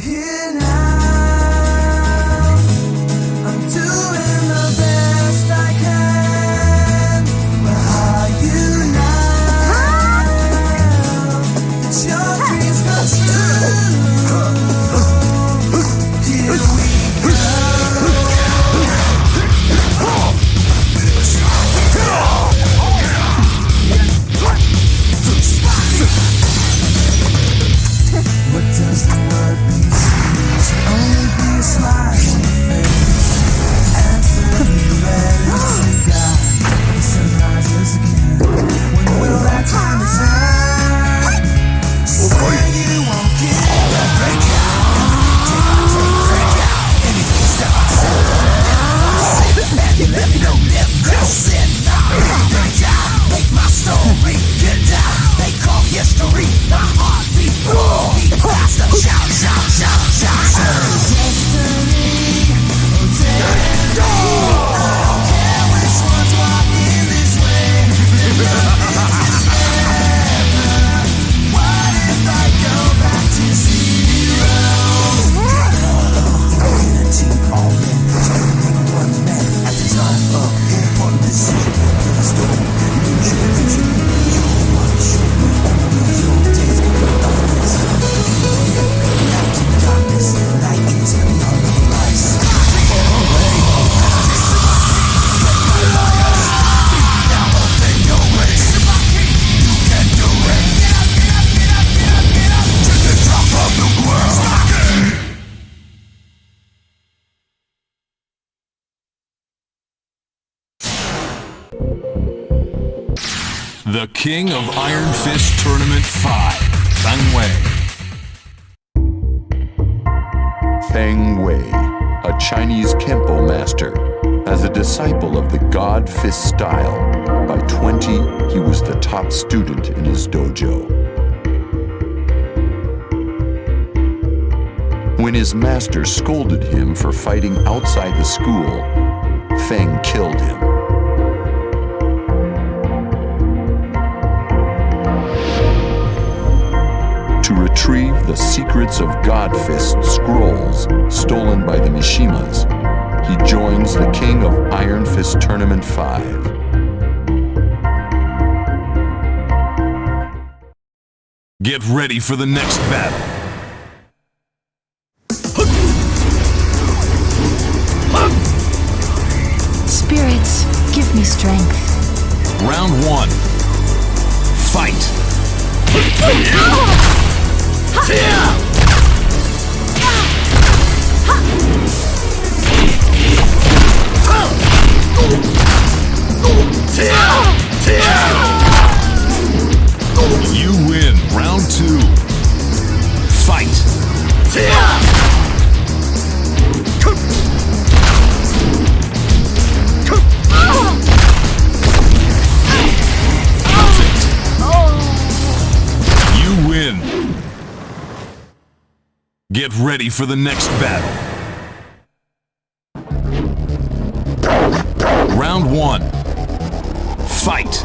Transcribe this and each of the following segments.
here The King of Iron Fist Tournament 5, Feng Wei. Feng Wei, a Chinese Kempo master, as a disciple of the God Fist style. By 20, he was the top student in his dojo. When his master scolded him for fighting outside the school, Feng killed him. Secrets of God Fist scrolls stolen by the Mishimas, he joins the King of Iron Fist Tournament 5. Get ready for the next battle. Ready for the next battle. Round 1. Fight.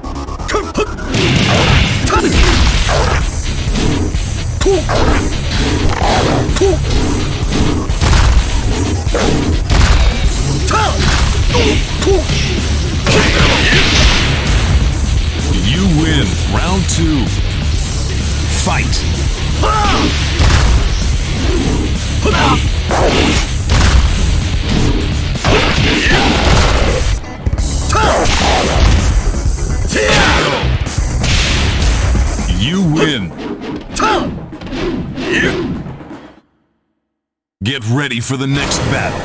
You win. Round 2. Fight. You win. Get ready for the next battle.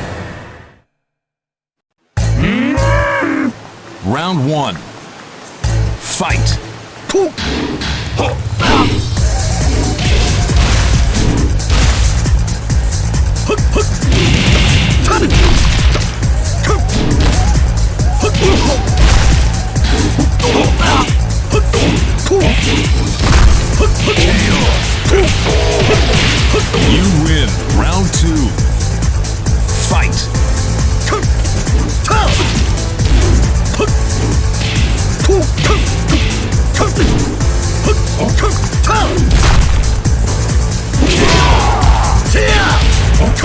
Round 1. Fight. You win.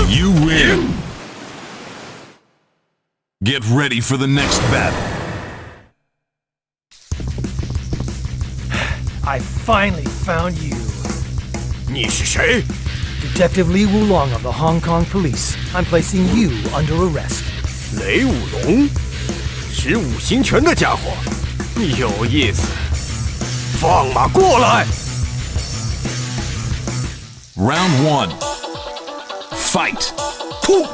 You win. Get ready for the next battle. I finally found you. Detective Li Wulong of the Hong Kong Police, I'm placing you under arrest. 雷舞龙，使五行拳的家伙，有意思。放马过来。Round one. Fight. 突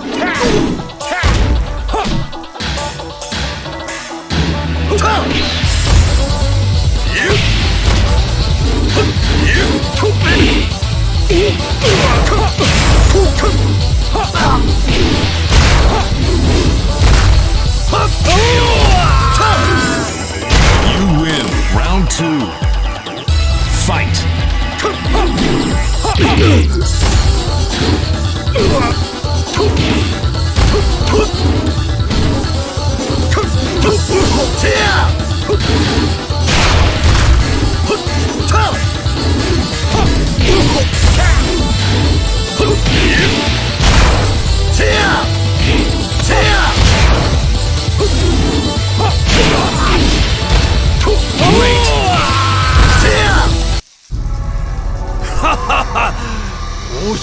！You win. Round two. Fight. 五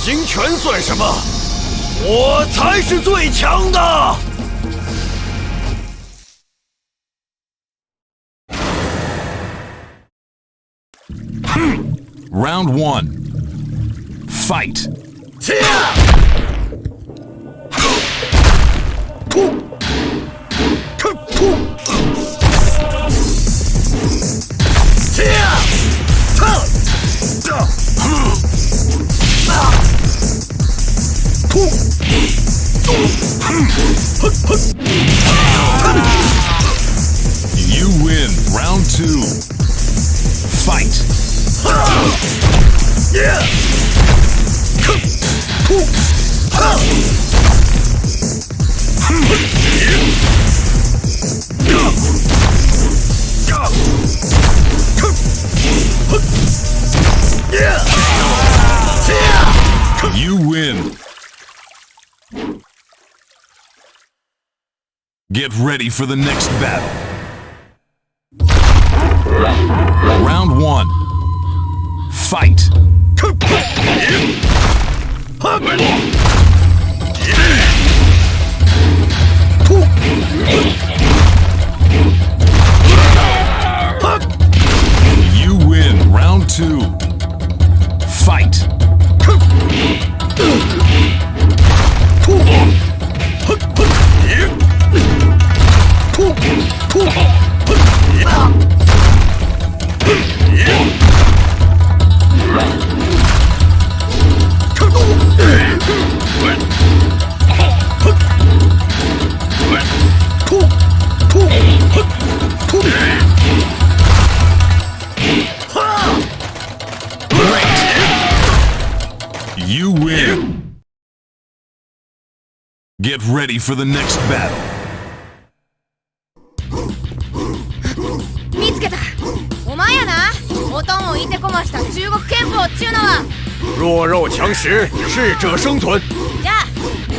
行拳算什么？我才是最强的！哼 Round one. Fight. Two. Fight. 'You win. Get ready for the next battle. Round one. Fight. Get ready for the next battle. 見つけた。お前やな。おとんをいてこました中国憲法っちゅうのは。弱肉强食，适者生存。じゃあ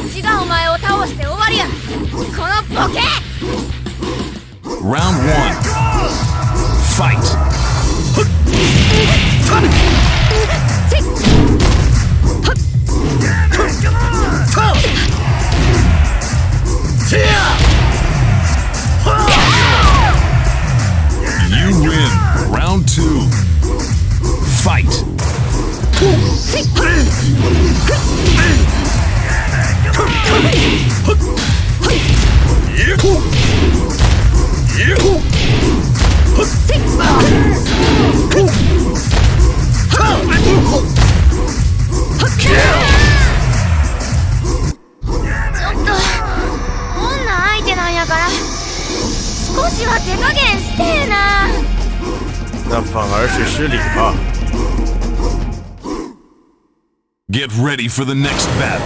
うちがお前を倒して終わりやこのボケ Round one. Fight. 切！You win. Round two. Fight. 但反而是失礼了。Get ready for the next battle.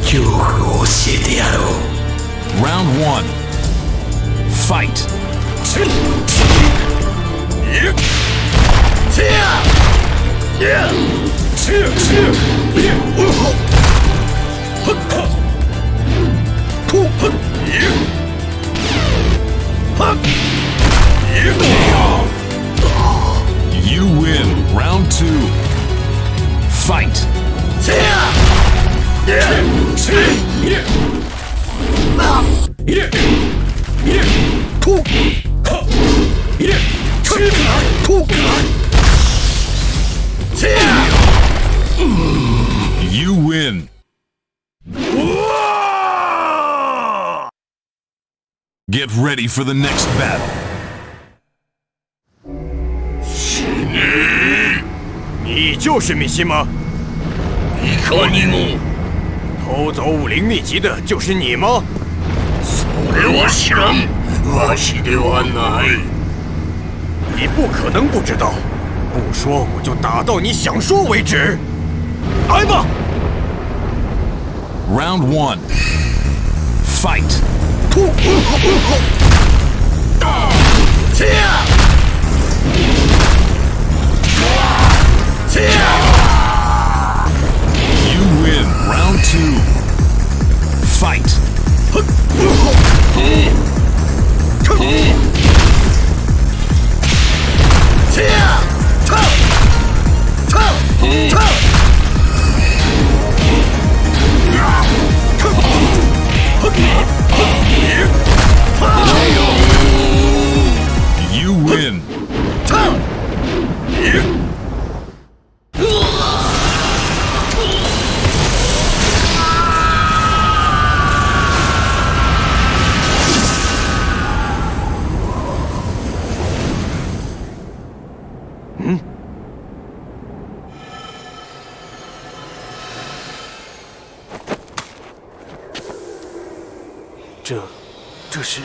恐怖を教えてやろう。Round one. Fight. Huh! You win round two. Fight. You win. Get ready for the next battle. 你就是密西吗？いかにも偷走武林秘籍的就是你吗？俺は知らんわしではない你不可能不知道，不说我就打到你想说为止。来吧！ Round one. Fight. 切 You win. Round two. Fight. You 嗯这，这是。